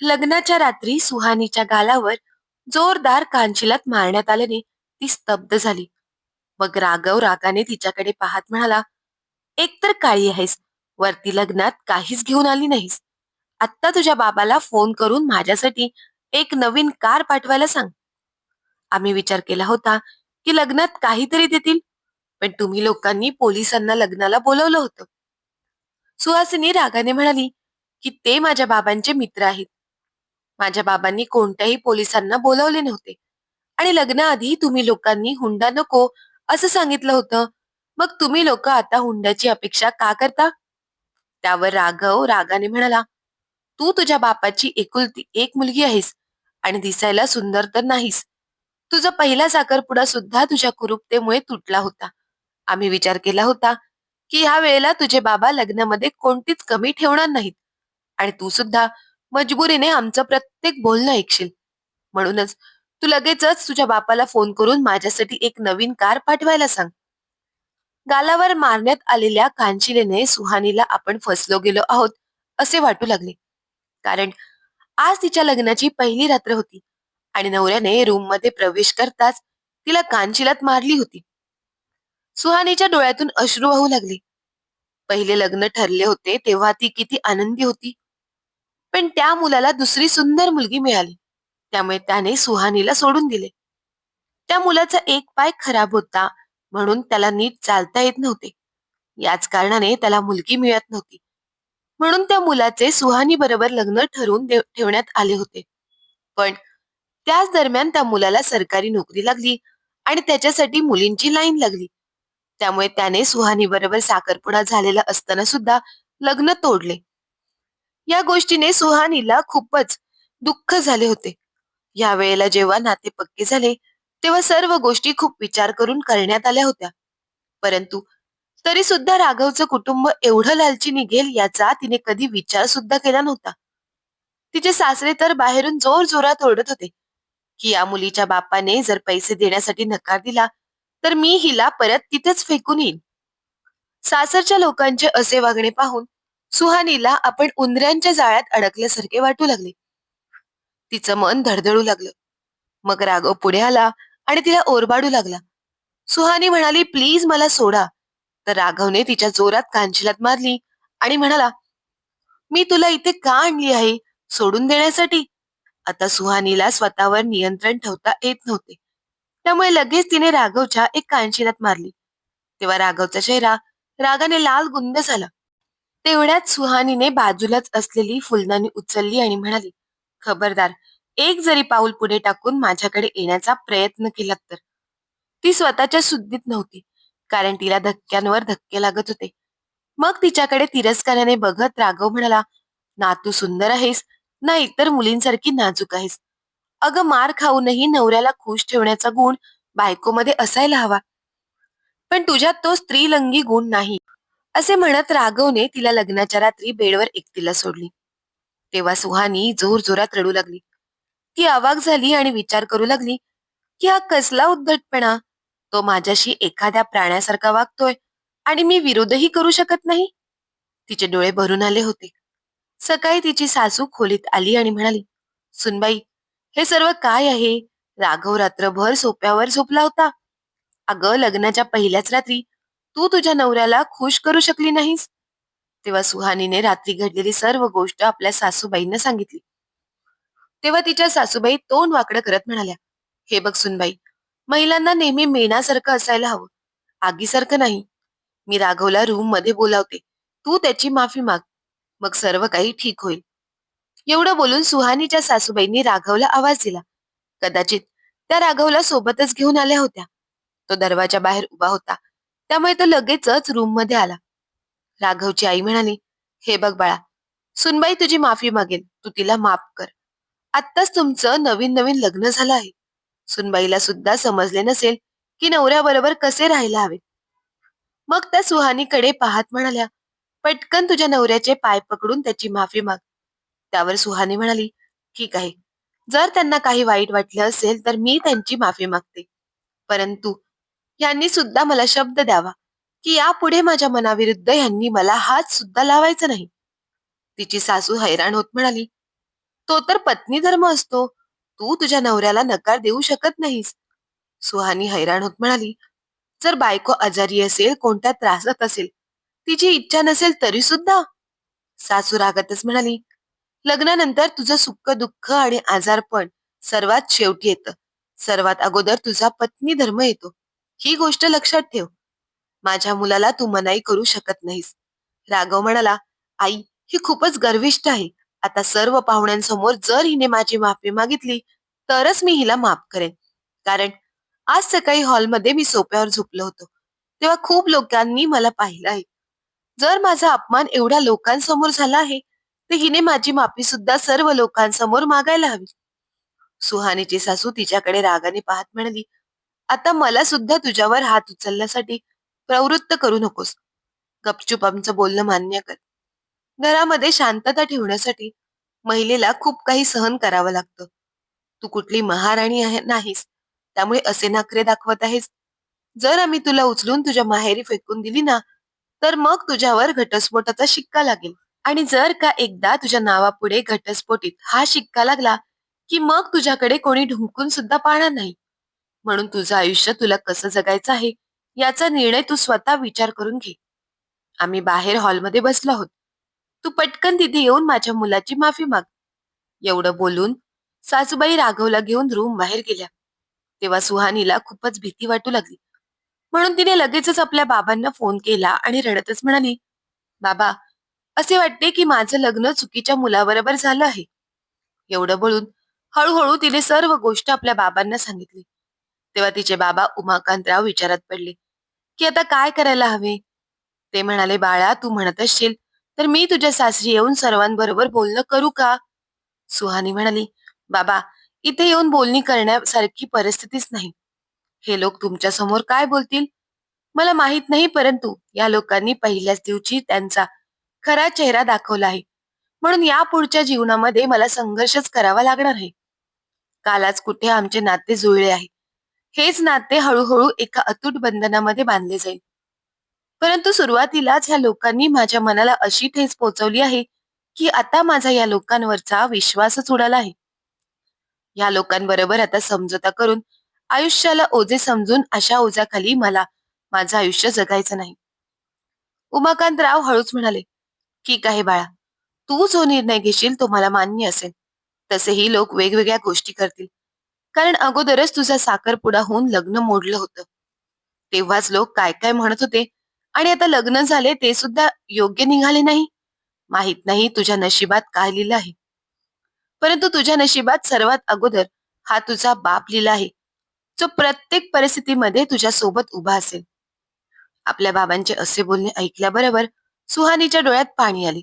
लग्नाच्या रात्री सुहानीच्या गालावर जोरदार कांचिलात मारण्यात आल्याने ती स्तब्ध झाली. मग राघव रागाने तिच्याकडे पाहत म्हणाला एकतर काळी आहेस वरती लग्नात काहीच घेऊन आली नाहीस. आत्ता तुझ्या बाबाला फोन करून माझ्यासाठी एक नवीन कार पाठवायला सांग. आम्ही विचार केला होता की लग्नात काहीतरी देतील पण तुम्ही लोकांनी पोलिसांना लग्नाला बोलवलं होतं. सुहासिनी रागाने म्हणाली की ते माझ्या बाबांचे मित्र आहेत. माझ्या बाबांनी कोणत्याही पोलिसांना बोलावले नव्हते. आणि लग्नाआधी तुम्ही लोकांनी हुंडा नको असं सांगितलं होतं. मग तुम्ही लोक आता हुंड्याची अपेक्षा का करता? त्यावर राघव रागाने म्हणाला तू तुझ्या बापाची एकुलती एक मुलगी आहेस आणि दिसायला सुंदर तर नाहीस. तुझा पहिला साखरपुडा सुद्धा तुझ्या कुरुपतेमुळे तुटला होता. आम्ही विचार केला होता की ह्या वेळेला तुझे बाबा लग्नामध्ये कोणतीच कमी ठेवणार नाहीत. आणि तू सुद्धा मजबुरीने आमचं प्रत्येक बोलणं ऐकशील. म्हणूनच तू लगेचच तुझ्या बापाला फोन करून माझ्यासाठी एक नवीन कार पाठवायला सांग. गालावर मारण्यात आलेल्या कांचिलेने सुहानीला आपण फसलो गेलो आहोत असे वाटू लागले. कारण आज तिच्या लग्नाची पहिली रात्र होती आणि नवऱ्याने रूममध्ये प्रवेश करताच तिला कांचिलात मारली होती. सुहानीच्या डोळ्यातून अश्रू वाहू लागले. पहिले लग्न ठरले होते तेव्हा ती किती आनंदी होती. पण त्या मुलाला दुसरी सुंदर मुलगी मिळाली. त्यामुळे त्याने सुहानीला सोडून दिले. त्या मुलाचा एक पाय खराब होता म्हणून त्याला नीट चालता येत नव्हते. याच कारणाने त्याला मुलगी मिळत नव्हती. म्हणून त्या मुलाचे सुहानी बरोबर लग्न ठरवून ठेवण्यात आले होते. पण त्याच दरम्यान त्या मुलाला सरकारी नोकरी लागली आणि त्याच्यासाठी मुलींची लाईन लागली. त्यामुळे त्याने सुहानी बरोबर साखरपुडा झालेला असताना सुद्धा लग्न तोडले. या गोष्टीने सुहानीला खूपच दुःख झाले होते. या वेळेला जेव्हा नाते पक्के झाले तेव्हा सर्व गोष्टी खूप विचार करून करण्यात आल्या होत्या. परंतु तरी सुद्धा राघवचं कुटुंब एवढं लालची निघेल याचा तिने कधी विचार सुद्धा केला नव्हता. तिचे सासरे तर बाहेरून जोर जोरात ओरडत होते की या मुलीच्या बापाने जर पैसे देण्यासाठी नकार दिला तर मी हिला परत तिथेच फेकून येईन. सासरच्या लोकांचे असे वागणे पाहून सुहानीला आपण उंदऱ्यांच्या जाळ्यात अडकल्यासारखे वाटू लागले. तिचं मन धडधडू लागलं. मग राघव पुढे आला आणि तिला ओरबाडू लागला. सुहानी म्हणाली प्लीज मला सोडा. तर राघवने तिच्या जोरात कांचिलात मारली आणि म्हणाला मी तुला इथे का आणली आहे? सोडून देण्यासाठी. आता सुहानीला स्वतःवर नियंत्रण ठेवता येत नव्हते. त्यामुळे लगेच तिने राघवच्या एक कांचिलात मारली. तेव्हा राघवचा चेहरा रागाने लाल गुंद झाला. तेवढ्यात सुहानीने बाजूलाच असलेली फुलदाणी उचलली आणि म्हणाली खबरदार एक जरी पाऊल पुढे टाकून माझ्याकडे येण्याचा प्रयत्न केला तर. ती स्वतःच्या शुद्धीत नव्हती कारण तिला धक्क्यांवर धक्के लागत होते. मग तिच्याकडे तिरस्काराने बघत राघव म्हणाला ना तू सुंदर आहेस ना इतर मुलींसारखी नाजूक आहेस. अगं मार खाऊनही नवऱ्याला खुश ठेवण्याचा गुण बायकोमध्ये असायला हवा. पण तुझ्यात तो स्त्रीलंगी गुण नाही. असे म्हणत राघवने तिला लग्नाच्या रात्री बेडवर एकटीला सोडली. तेव्हा सुहानी जोर जोरात रडू लागली. ती आवाक झाली आणि विचार करू लागली की हा कसला उद्धटपणा? तो माझ्याशी एखाद्या प्राण्यासारखा वागतोय आणि मी विरोधही करू शकत नाही. तिचे डोळे भरून आले होते. सकाळी तिची सासू खोलीत आली आणि म्हणाली सुनबाई हे सर्व काय आहे? राघव रात्रभर सोप्यावर झोपला होता. अगं लग्नाच्या पहिल्याच रात्री तू तुझ्या नवऱ्याला खुश करू शकली नाहीस? तेव्हा सुहानीने रात्री घडलेली सर्व गोष्ट आपल्या सासूबाईंना सांगितली. तेव्हा तिच्या सासूबाई तोंड वाकडं करत म्हणाल्या हे बघ सुनबाई महिलांना नेहमी मेणासारखं असायला हवं. आगीसारखं नाही. मी राघवला रूममध्ये बोलावते. तू त्याची माफी माग. मग सर्व काही ठीक होईल. एवढं बोलून सुहानीच्या सासूबाईंनी राघवला आवाज दिला. कदाचित त्या राघवला सोबतच घेऊन आल्या होत्या. तो दरवाजा बाहेर उभा होता. त्यामुळे तो लगेचच रूममध्ये आला. राघवची आई म्हणाली हे बघ बाळा सुनबाई तुझी माफी मागेल. तू तिला माफ कर. आत्ताच तुमचं नवीन नवीन लग्न झालं आहे. सुनबाईला सुद्धा समजले नसेल की नवऱ्याबरोबर कसे राहायला हवे मग त्या सुहानीकडे पाहत म्हणाल्या पटकन तुझ्या नवऱ्याचे पाय पकडून त्याची माफी माग. त्यावर सुहानी म्हणाली ठीक आहे. जर त्यांना काही वाईट वाटलं असेल तर मी त्यांची माफी मागते. परंतु यांनी सुद्धा मला शब्द द्यावा की यापुढे माझ्या मनाविरुद्ध यांनी मला हात सुद्धा लावायचा नाही. तिची सासू हैराण होत म्हणाली तो तर पत्नी धर्म असतो तू तुझ्या नवऱ्याला नकार देऊ शकत नाहीस. सुहानी हैराण होत म्हणाली जर बायको आजारी असेल कोणत्या त्रासात असेल तिची इच्छा नसेल तरी सुद्धा. सासू रागतच म्हणाली लग्नानंतर तुझं सुख दुःख आणि आजारपण सर्वात शेवटी येतं. सर्वात अगोदर तुझा पत्नी धर्म येतो. ही गोष्ट लक्षात ठेव. माझ्या मुलाला तू मनाई करू शकत नाहीस. राघव म्हणाला आई ही खूपच गर्विष्ठ आहे. आता सर्व पाहुण्यांसमोर जर हिने माझी माफी मागितली तरच मी हिला माफ करेन. कारण आज सकाळी हॉलमध्ये मी सोप्यावर झोपलो होतो. तेव्हा खूप लोकांनी मला पाहिलं आहे. जर माझा अपमान एवढ्या लोकांसमोर झाला आहे तर हिने माझी माफी सुद्धा सर्व लोकांसमोर मागायला हवी. सुहानीची सासू तिच्याकडे रागाने पाहत म्हणाली आता मला सुद्धा तुझ्यावर हात उचलण्यासाठी प्रवृत्त करू नकोस. गपचूप आमचं बोलणं मान्य कर. घरामध्ये शांतता ठेवण्यासाठी महिलेला खूप काही सहन करावं लागतं. तू कुठली महाराणी आहे नाहीस. त्यामुळे असे नखरे दाखवत आहेस. जर आम्ही तुला उचलून तुझ्या माहेरी फेकून दिली ना तर मग तुझ्यावर घटस्फोटाचा शिक्का लागेल. आणि जर का एकदा तुझ्या नावापुढे घटस्फोटीत हा शिक्का लागला की मग तुझ्याकडे कोणी ढुंकून सुद्धा पाहणार नाही. म्हणून तुझं आयुष्य तुला कसं जगायचं आहे याचा निर्णय तू स्वतः विचार करून घे. आम्ही बाहेर हॉलमध्ये बसलो आहोत. तू पटकन तिथे येऊन माझ्या मुलाची माफी माग. एवढं बोलून सासूबाई राघवला घेऊन रूम बाहेर गेल्या. तेव्हा सुहानीला खूपच भीती वाटू लागली. म्हणून तिने लगेचच आपल्या बाबांना फोन केला आणि रडतच म्हणाली बाबा असे वाटते की माझं लग्न चुकीच्या मुलाबरोबर झालं आहे. एवढं बोलून हळूहळू तिने सर्व गोष्ट आपल्या बाबांना सांगितली. तेव्हा तिचे बाबा उमाकांतराव विचारात पडले की आता काय करायला हवे? ते म्हणाले बाळा तू म्हणत असशील तर मी तुझ्या सासरी येऊन सर्वांबरोबर बोलणं करू का? सुहानी म्हणाली बाबा इथे येऊन बोलणी करण्यासारखी परिस्थितीच नाही. हे लोक तुमच्यासमोर काय बोलतील? मला माहीत नाही परंतु या लोकांनी पहिल्याच दिवशी त्यांचा खरा चेहरा दाखवला आहे. म्हणून या पुढच्या जीवनामध्ये मला संघर्षच करावा लागणार आहे. कालच कुठे आमचे नाते जुळले आहे. हेच नाते हळूहळू एका अतूट बंधनामध्ये बांधले जाईल. परंतु सुरुवातीलाच ह्या लोकांनी माझ्या मनाला अशी ठेच पोचवली आहे की आता माझा या लोकांवरचा विश्वासच उडाला आहे. या लोकांबरोबर आता समझोता करून आयुष्याला ओझे समजून अशा ओझ्याखाली मला माझं आयुष्य जगायचं नाही. उमाकांतराव हळूच म्हणाले ठीक आहे बाळा तू जो निर्णय घेशील तो मला मान्य असेल. तसेही लोक वेगवेगळ्या गोष्टी करतील. कारण अगोदरच तुझा साखरपुडा होऊन लग्न मोडलं होतं. तेव्हाच लोक काय काय म्हणत होते आणि आता लग्न झाले ते सुद्धा योग्य निघाले नाही. माहीत नाही तुझ्या नशिबात काय लिहिलं आहे. परंतु तुझ्या नशिबात सर्वात अगोदर हा तुझा बाप लिहिला आहे. जो प्रत्येक परिस्थितीमध्ये तुझ्या सोबत उभा असेल. आपल्या बाबांचे असे बोलणे ऐकल्याबरोबर सुहानीच्या डोळ्यात पाणी आले.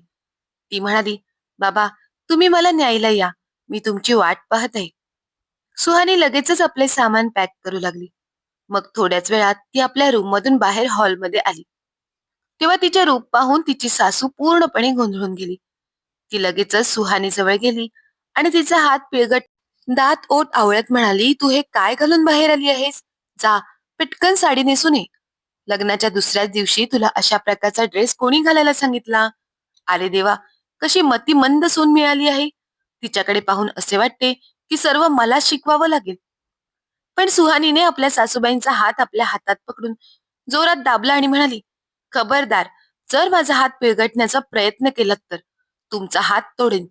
ती म्हणाली बाबा तुम्ही मला न्यायला या. मी तुमची वाट पाहत आहे. सुहानी लगेचच आपले सामान पॅक करू लागली. मग थोड्याच वेळात ती आपल्या रूम मधून बाहेर हॉलमध्ये आली. तेव्हा तिचे रूप पाहून तिची सासू पूर्णपणे गोंधळून गेली. ती लगेचच सुहानी जवळ गेली आणि तिचा हात पिळगट दात ओट आवळत म्हणाली तू हे काय घालून बाहेर आली आहेस? जा पटकन साडी नेसून ये. लग्नाच्या दुसऱ्याच दिवशी तुला अशा प्रकारचा ड्रेस कोणी घालायला सांगितला? अरे देवा कशी मती मंद सून मिळाली आहे. तिच्याकडे पाहून असे वाटते की सर्व मला शिकवावं लागेल. पण सुहानीने आपल्या सासूबाईंचा हात आपल्या हातात पकडून जोरात दाबला आणि म्हणाली खबरदार जर माझा हात पिळगटण्याचा प्रयत्न केला तर तुमचा हात तोडेन.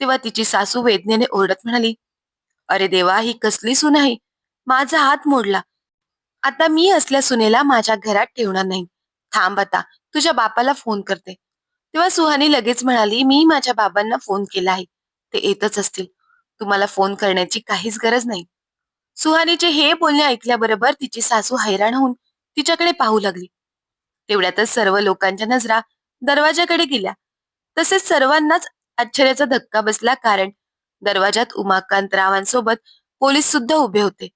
तेव्हा तिची सासू वेदनेने ओरडत म्हणाली अरे देवा ही कसली सून आहे? माझा हात मोडला. आता मी असल्या सुनेला माझ्या घरात ठेवणार नाही. थांब आता तुझ्या बापाला फोन करते. तेव्हा सुहानी लगेच म्हणाली मी माझ्या बाबांना फोन केला आहे. ते येतच असतील. तुम्हाला फोन करण्याची काहीच गरज नाही. सुहानीचे हे बोलणे ऐकल्याबरोबर तिची सासू हैराण होऊन तिच्याकडे पाहू लागली. तेवढ्यातच सर्व लोकांच्या नजरा दरवाजाकडे गेल्या. तसेच सर्वांनाच आश्चर्याचा धक्का बसला कारण दरवाजात उमाकांतरावांसोबत पोलीस सुद्धा उभे होते.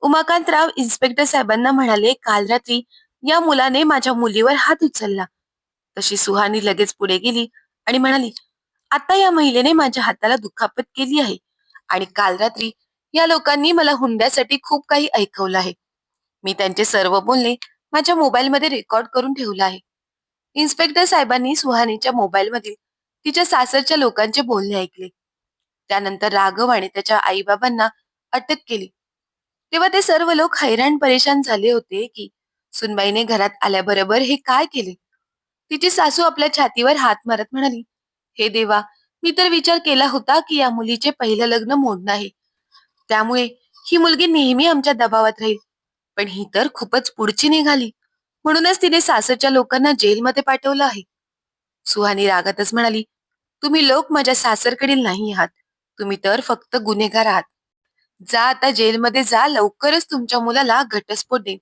उमाकांत राव इन्स्पेक्टर साहेबांना म्हणाले काल रात्री या मुलाने माझ्या मुलीवर हात उचलला. तशी सुहानी लगेच पुढे गेली आणि म्हणाली आता या महिलेने माझ्या हाताला दुखापत केली आहे. आणि काल रात्री या लोकांनी मला हुंड्यासाठी खूप काही ऐकवलं आहे. मी त्यांचे सर्व बोलणे माझ्या मोबाईलमध्ये रेकॉर्ड करून ठेवलं आहे. इन्स्पेक्टर साहेबांनी सुहानीच्या मोबाईलमधील तिच्या सासरच्या लोकांचे बोलणे ऐकले. त्यानंतर राघव आणि त्याच्या आईबाबांना अटक केली. तेव्हा ते सर्व लोक हैराण परेशान झाले होते की सुनबाईने घरात आल्याबरोबर हे काय केले? तिची सासू आपल्या छातीवर हात मारत म्हणाली हे देवा मी तर विचार केला होता की या मुलीचे पहिलं लग्न मोडणं आहे. त्यामुळे ही मुलगी नेहमी आमच्या दबावात राहील. पण ही तर खूपच पुढची निघाली. म्हणूनच तिने सासरच्या लोकांना जेलमध्ये पाठवलं आहे. सुहानी रागातच म्हणाली तुम्ही लोक माझ्या सासरकडील नाही आहात. तुम्ही तर फक्त गुन्हेगार आहात. जा आता जेलमध्ये जा लवकरच तुमच्या मुलाला घटस्फोट देईन.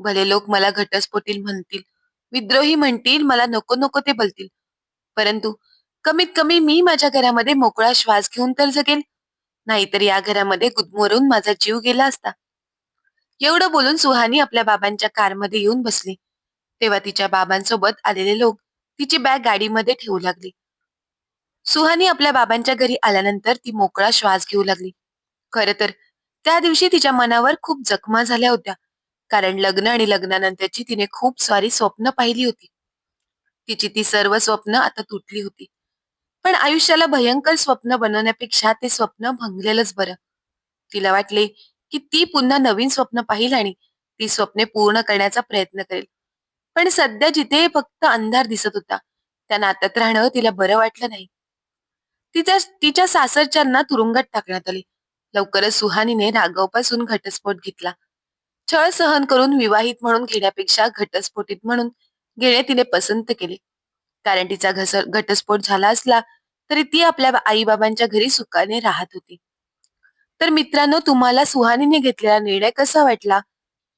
भले लोक मला घटस्फोटील म्हणतील विद्रोही म्हणतील मला नको नको ते बोलतील. परंतु कमीत कमी मी माझ्या घरामध्ये मोकळा श्वास घेऊन तर जगेन. नाहीतर या घरामध्ये गुदमरून माझा जीव गेला असता. एवढं बोलून सुहानी आपल्या बाबांच्या कारमध्ये येऊन बसली. तेव्हा तिच्या बाबांसोबत आलेले लोक तिची बॅग गाडीमध्ये ठेवू लागली. सुहानी आपल्या बाबांच्या घरी आल्यानंतर ती मोकळा श्वास घेऊ लागली. खर तर त्या दिवशी तिच्या मनावर खूप जखमा झाल्या होत्या. कारण लग्न आणि लग्नानंतरची तिने खूप सारी स्वप्न पाहिली होती. तिची ती सर्व स्वप्न आता तुटली होती. पण आयुष्याला भयंकर स्वप्न बनवण्यापेक्षा ते स्वप्न भंगलेलंच बरं. तिला वाटले की ती पुन्हा नवीन स्वप्न पाहिल आणि ती स्वप्ने पूर्ण करण्याचा प्रयत्न करेल. पण सध्या जिथे फक्त अंधार दिसत होता त्या नात्यात राहणं तिला बरं वाटलं नाही. तिच्या तिच्या सासरच्यांना तुरुंगात टाकण्यात आले. लवकरच सुहानीने राघवपासून घटस्फोट घेतला. छळ सहन करून विवाहित म्हणून घेण्यापेक्षा घटस्फोटित म्हणून घेणे तिने पसंत केले. कारण तिचा घसर घटस्फोट झाला असला तरी ती आपल्या आईबाबांच्या घरी सुखाने राहत होती. तर मित्रांनो तुम्हाला सुहानीने घेतलेला निर्णय कसा वाटला?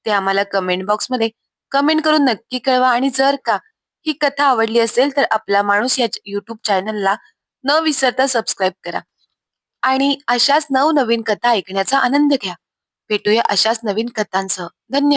ते आम्हाला कमेंट बॉक्समध्ये कमेंट करून नक्की कळवा आणि जर का ही कथा आवडली असेल तर आपला माणूस या युट्यूब चॅनलला न विसरता सबस्क्राईब करा. आणि अशाच नवनवीन कथा ऐकण्याचा आनंद घ्या. भेटूया अशाच नवीन कथांसह. धन्यवाद